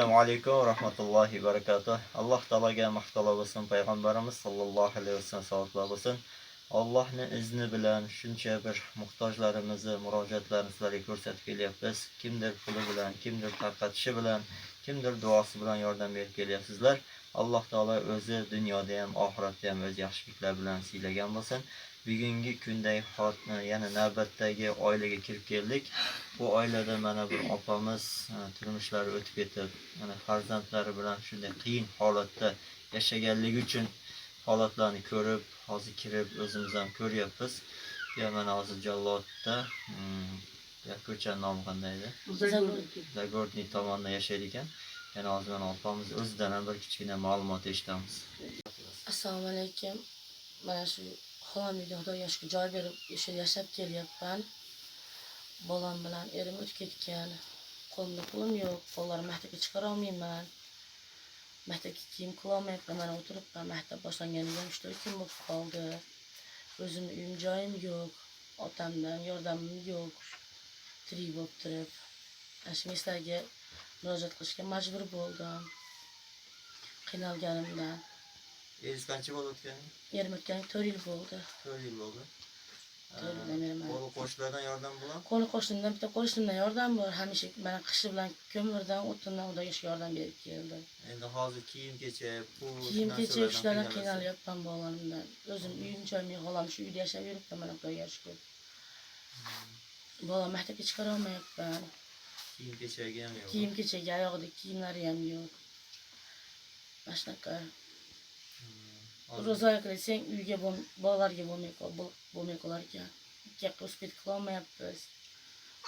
assalomu alaykum va rahmatullohi va barakatuh alloh taologa maqtalo bo'lsin payg'ambarimiz sollallohu alayhi vasallam salotlar bo'lsin allohni izni bilan shuncha bir muhtojlarimizni murojaatlarni sizlarga ko'rsatib kelyapmiz kimdir puli bilan kimdir tarqatishi bilan kimdir? Duosi bilan yordam berib kelyapsizlar alloh taolo o'zi dunyoda ham oxiratda ham o'z yaxshiliklar bilan siylagan bo'lsin bugungi kundagi yana navbatdagi oilaga kirib keldik bu oilada mana bir opamiz turmushlari o'tib ketib mana farzandlari bilan shunday qiyin holatda yashaganligi uchun holatlarni ko'rib hozir kirib o'zimiz ham ko'ryapmiz ya mana hozir jallodda ya ko'chani nomi qanday edi zagorniy tomonda yashaydi ekan yana mana opamiz o'zidan ham bir kichkina ma'lumot eshitamiz assalomu alaykum mana shu xolamni xudoga shukur joy berib o'sha yashab kelyapman bolam bilan erim o'tib ketgan qo'limda pulim yo'q bolalarimni maktabga chiqara olmayman maktabga kiyim qilolmayapman mana o'tiribman maktab boshlanganiga uchta kun bo'lib qoldi o'zimni uyim joyim yo'q otamdan yordamim yo'q ana shu sizlarga murojaat qilishga majbur bo'ldim qiynalganimdan eringiz qancha bo'ldi o'tgani yerim o'tgan to'rt yil bo'ldi. To'rt yil bo'ldi qo'li qo'shnilardan yordam bo'ladimi qo'ni qo'shnimdan bitta qo'shnimdan yordam bor. Hamisha mana qishi bilan ko'mirdan o'tindan xudoga shukur yordam berib keldi. Endi hozir kiyim kechak pul kiyim kecha shulardan qiynalyapman bolalimdan o'zim uyim joyim yo'q xolam shu uyda yashab yuribman mana xudoga shukur bolam maktabga chiqara olmayapman kiyim kechagi ham yo'q kiyim kechagi oyog'ida kiyimlari ham yo'q mana shunaqa Hozir ro'za qilasang uyga bo'lm- bolalarga bo'lmay qol- bo'l- bo'lmay qolar ekan ikki yoqqa uspet qilolmayapmiz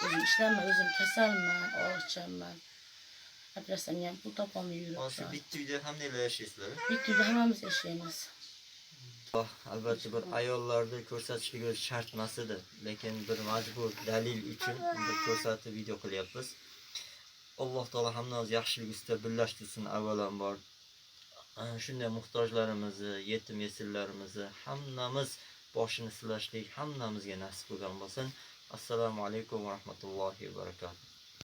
o'zim ishlayman o'zim kasalman og'riqchanman operatsiyamga ham pul topolmay hozir shu yuribman bitta uyda hammalar yashaysizlar bitta uyda hammamiz yashaymiz albatta bir ayollarni ko'rsatishligi o'zi shart emas edi lekin bir majbur dalil uchun bir ko'rsatib video qilyapmiz. Alloh taolo hammamiz yaxshilik ustida birlashtirsin avvalambor. Ana shunday muhtojlarimizni yetim yesirlarimizni hammamiz boshini silashlik hammamizga nasib bo'lgan bo'lsin. Assalomu alaykum va rahmatullohi va barakatuh